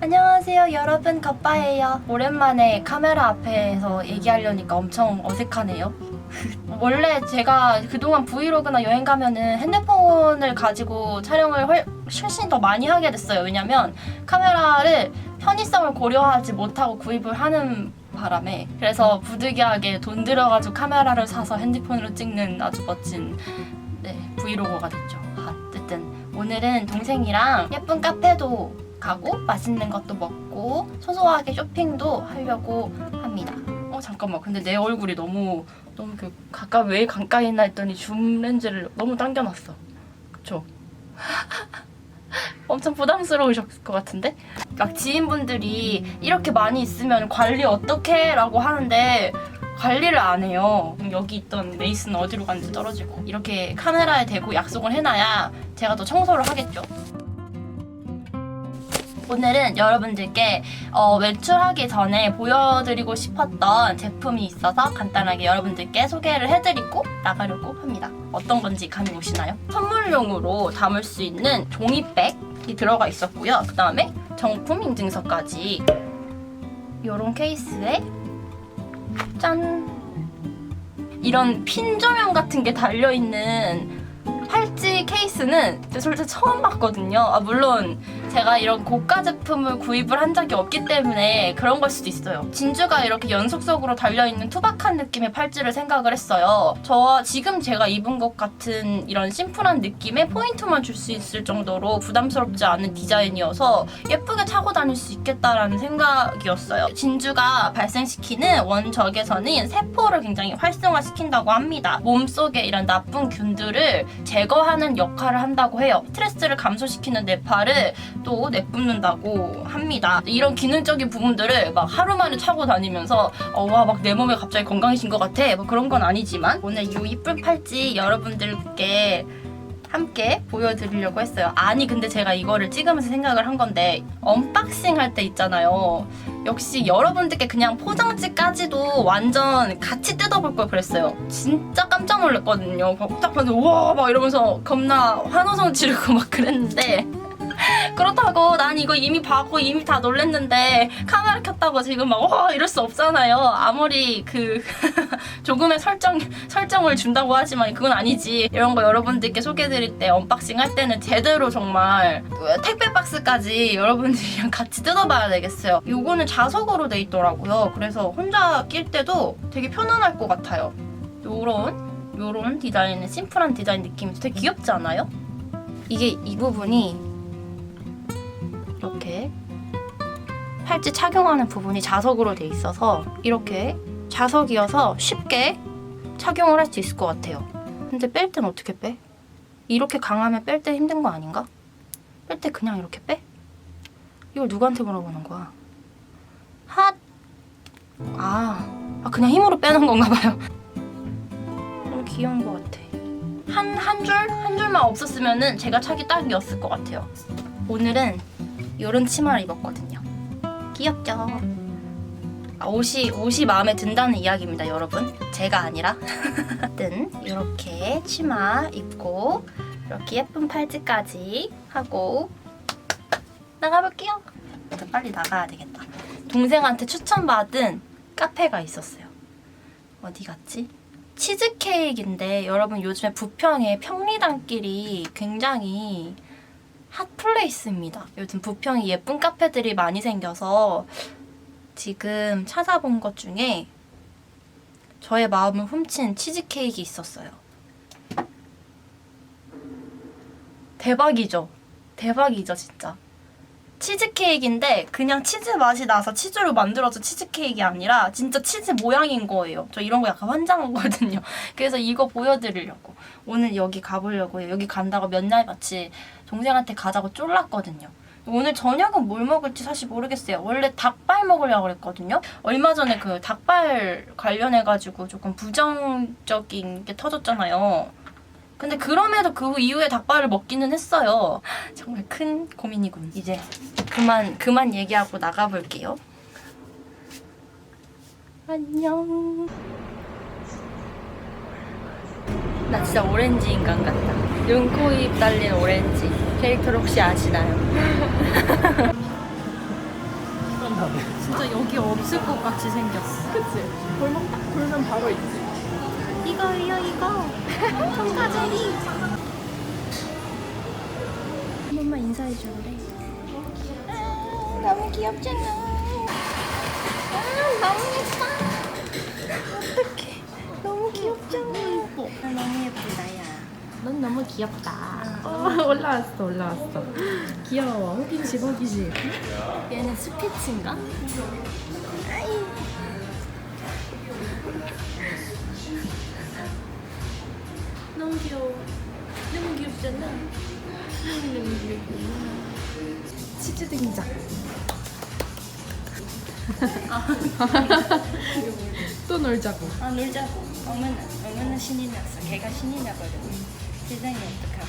안녕하세요. 여러분 겉바예요. 오랜만에 카메라 앞에서 얘기하려니까 엄청 어색하네요. 원래 제가 그동안 브이로그나 여행 가면은 핸드폰을 가지고 촬영을 훨- 훨씬 더 많이 하게 됐어요. 왜냐면 카메라를 편의성을 고려하지 못하고 구입을 하는 바람에. 그래서 부득이하게 돈 들여가지고 카메라를 사서 핸드폰으로 찍는 아주 멋진 네, 브이로그가 됐죠. 아, 어쨌든 오늘은 동생이랑 예쁜 카페도 가고 맛있는 것도 먹고 소소하게 쇼핑도 하려고 합니다. 어 잠깐만 근데 내 얼굴이 너무 너무 그 가까 왜 가까이 있나 했더니 줌 렌즈를 너무 당겨놨어. 그쵸? 엄청 부담스러우셨을 것 같은데? 막 지인분들이 이렇게 많이 있으면 관리 어떻게? 라고 하는데 관리를 안 해요. 여기 있던 메이스는 어디로 갔는지 떨어지고 이렇게 카메라에 대고 약속을 해놔야 제가 더 청소를 하겠죠. 오늘은 여러분들께 어, 외출하기 전에 보여드리고 싶었던 제품이 있어서 간단하게 여러분들께 소개를 해드리고 나가려고 합니다. 어떤 건지 감이 오시나요? 선물용으로 담을 수 있는 종이백이 들어가 있었고요. 그 다음에 정품 인증서까지 이런 케이스에 짠 이런 핀 조명 같은 게 달려있는 팔찌 케이스는 저 솔직히 처음 봤거든요. 아, 물론 제가 이런 고가 제품을 구입을 한 적이 없기 때문에 그런 걸 수도 있어요. 진주가 이렇게 연속적으로 달려있는 투박한 느낌의 팔찌를 생각을 했어요. 저 지금 제가 입은 것 같은 이런 심플한 느낌의 포인트만 줄 수 있을 정도로 부담스럽지 않은 디자인이어서 예쁘게 차고 다닐 수 있겠다라는 생각이었어요. 진주가 발생시키는 원적외선인 세포를 굉장히 활성화시킨다고 합니다. 몸속에 이런 나쁜 균들을 제거하는 역할을 한다고 해요. 스트레스를 감소시키는 뇌파를 또 내뿜는다고 합니다. 이런 기능적인 부분들을 막 하루 만에 차고 다니면서 어, 와, 막 내 몸에 갑자기 건강해진 것 같아. 뭐 그런 건 아니지만 오늘 이 이쁜 팔찌 여러분들께 함께 보여드리려고 했어요. 아니 근데 제가 이거를 찍으면서 생각을 한 건데 언박싱 할 때 있잖아요. 역시 여러분들께 그냥 포장지까지도 완전 같이 뜯어볼 걸 그랬어요. 진짜 깜짝 놀랐거든요. 막딱 봤는데 우와 막 이러면서 겁나 환호성 지르고 막 그랬는데 그렇다고 난 이거 이미 봐고 이미 다 놀랬는데 카메라 켰다고 지금 막 와 이럴 수 없잖아요. 아무리 그 조금의 설정 설정을 준다고 하지만 그건 아니지. 이런 거 여러분들께 소개드릴 때 언박싱 할 때는 제대로 정말 택배 박스까지 여러분들이랑 같이 뜯어봐야 되겠어요. 요거는 자석으로 돼 있더라고요. 그래서 혼자 낄 때도 되게 편안할 것 같아요. 요런 요런 디자인은 심플한 디자인 느낌이 되게 귀엽지 않아요? 이게 이 부분이 이렇게 팔찌 착용하는 부분이 자석으로 돼 있어서 이렇게 자석이어서 쉽게 착용을 할 수 있을 것 같아요. 근데 뺄 땐 어떻게 빼? 이렇게 강하면 뺄 때 힘든 거 아닌가? 뺄 때 그냥 이렇게 빼? 이걸 누구한테 물어보는 거야? 핫! 아, 아 그냥 힘으로 빼는 건가 봐요. 너무 귀여운 것 같아. 한, 한 줄? 한 줄만 없었으면은 제가 차기 딱이었을 것 같아요. 오늘은 이런 치마를 입었거든요. 귀엽죠? 아, 옷이 옷이 마음에 든다는 이야기입니다, 여러분. 제가 아니라. 하여튼 이렇게 치마 입고 이렇게 예쁜 팔찌까지 하고 나가볼게요. 일단 빨리 나가야 되겠다. 동생한테 추천받은 카페가 있었어요. 어디 갔지? 치즈케이크인데 여러분 요즘에 부평에 평리단길이 굉장히 핫플레이스입니다. 요즘 부평이 예쁜 카페들이 많이 생겨서 지금 찾아본 것 중에 저의 마음을 훔친 치즈케이크 있었어요. 대박이죠? 대박이죠, 진짜. 치즈케이크인데 그냥 치즈 맛이 나서 치즈로 만들어진 치즈케이크가 아니라 진짜 치즈 모양인 거예요. 저 이런 거 약간 환장하거든요. 그래서 이거 보여드리려고 오늘 여기 가보려고요. 여기 간다고 몇날 마치 동생한테 가자고 쫄랐거든요. 오늘 저녁은 뭘 먹을지 사실 모르겠어요. 원래 닭발 먹으려고 그랬거든요. 얼마 전에 그 닭발 관련해가지고 조금 부정적인 게 터졌잖아요. 근데 그럼에도 그 이후에 닭발을 먹기는 했어요. 정말 큰 고민이군. 이제 그만 그만 얘기하고 나가볼게요. 안녕. 나 진짜 오렌지 인간 같다. 눈, 코, 입 달린 오렌지. 캐릭터를 혹시 아시나요? 진짜 여기 없을 것 같이 생겼어. 그치? 골목 딱 돌면 바로 있지. 이거요 이거. 청가제리. 한 번만 인사해 줄래? 너무 귀엽잖아. 아, 너무 예뻐. 너무 귀엽잖아. 예뻐. 너무 예쁘다, 야. 넌 너무 귀엽다. 어, 올라왔어, 올라왔어. 귀여워. 호기심, 호기심. 얘는 스피츠인가? 아이. 너무 귀여워. 너무 귀엽잖아. 너무 귀엽구나. 치즈 등장. 또 놀자고. 아 놀자고. 어머나 어머나 신이 났어. 걔가 신이 나거든. 세상에 어떡하고.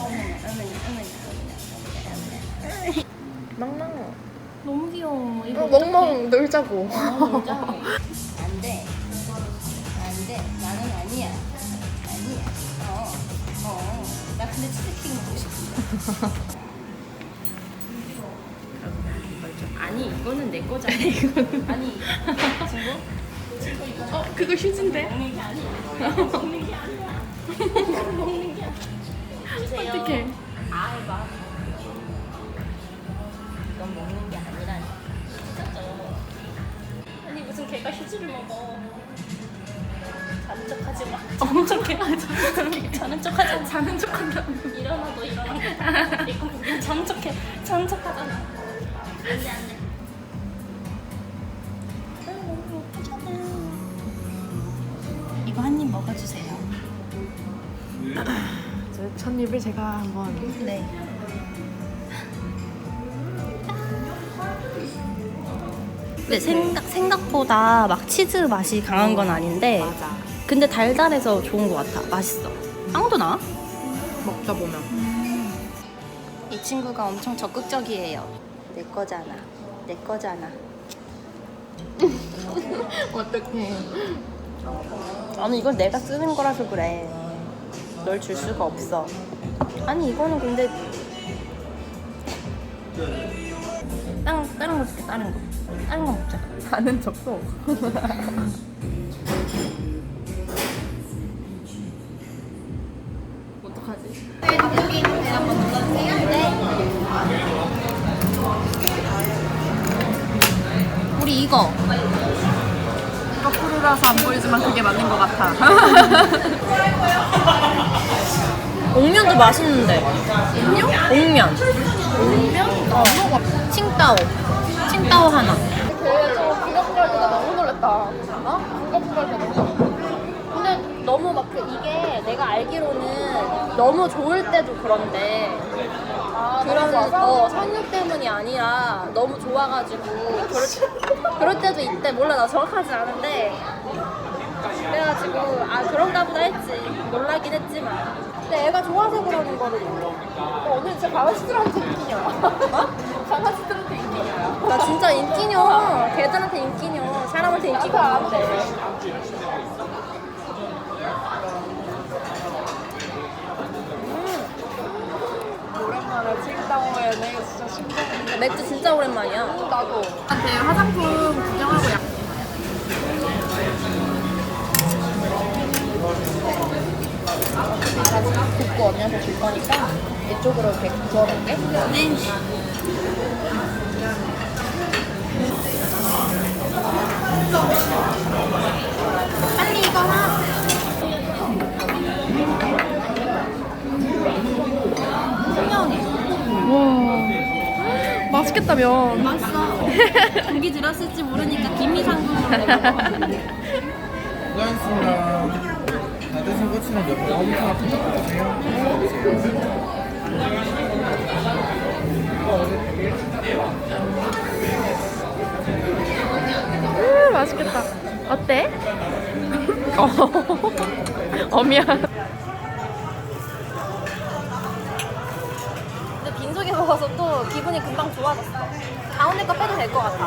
어머나 어머나 어머나 어머나 어머나. 멍멍. 너무 귀여워. 이거 어, 멍멍 놀자고. 아, 놀자고. 안 돼. 안 돼. 나는 아니야. 아니야. 어. 어. 나 근데 치즈케이크 먹고 싶은데. 아니 이거는 내 거잖아. 이거는 아니 친구 친구 이거 어, 그거 휴지인데? 먹는 게 아니야. 먹는 게 아니야. 먹는 게 아니야. 주세요. 어떡해. 아 해봐. 이건 먹는 게 아니라니. 진짜죠. 아니 무슨 개가 휴지를 먹어. 자는 척하지 마. 척해. 자는 척하지 마. 자는 척 한다. 일어나 너 일어나. 이거 자는 척해. 자는 척하잖아. 안돼 안돼. 먹어주세요. 첫 입을 제가 한번. 네. 네, 생각, 생각보다 막 치즈 맛이 강한 건 아닌데 맞아. 근데 달달해서 좋은 것 같아. 맛있어. 빵도 나? 먹다 보면. 이 친구가 엄청 적극적이에요. 내 거잖아. 내 거잖아. 어떡해. 아니 이건 내가 쓰는 거라서 그래. 널 줄 수가 없어. 아니 이거는 근데 다른 다른 거 줄게 다른 거. 다른 거 먹자. 자는 척도. 어떡하지? 우리 이거 거꾸로라서 안 보이지만 그게 맞는 것 같아. 옥면도 맛있는데. 옥면? 옥면. 면? 어. 칭따오. 칭따오 하나. 걔저 불닭할 때나 너무 놀랬다. 어? 불닭할 때 너무 놀랬다. 근데 너무 막 그 이게 내가 알기로는 너무 좋을 때도 그런데 아, 그런? 어, 선육 때문이 아니라 너무 좋아가지고 그럴, 그럴 때도 있대 몰라 나 정확하지 않은데 그래가지고 아 그런가 보다 했지 놀라긴 했지만 근데 애가 좋아서 그러는 거를 몰라 어, 언니 진짜 강아지들한테 인기녀야. 어? 강아지들한테 인기녀야. 나 진짜 인기녀 걔들한테 인기녀 사람한테 인기가 없는데 오랜 진짜 신기해. 맥주 진짜 오랜만이야 나도. 한테 화장품 구경하고 약. 굽고 언니한테 줄 거니까 이쪽으로 이렇게 구워볼게 네 빨리 이거 하 투명해 와. 맛있겠다, 면. 맛있어 고기 들었을지 모르니까 김미상국으로 내고 수고하셨습니다. 다 드신 꼬치는 옆에 엄청 아픈 거 같으세요? 음, 맛있겠다. 어때? 어, 어 미안. 근데 빈속에 먹어서 또 기분이 금방 좋아졌어. 가운데 거 빼도 될 것 같아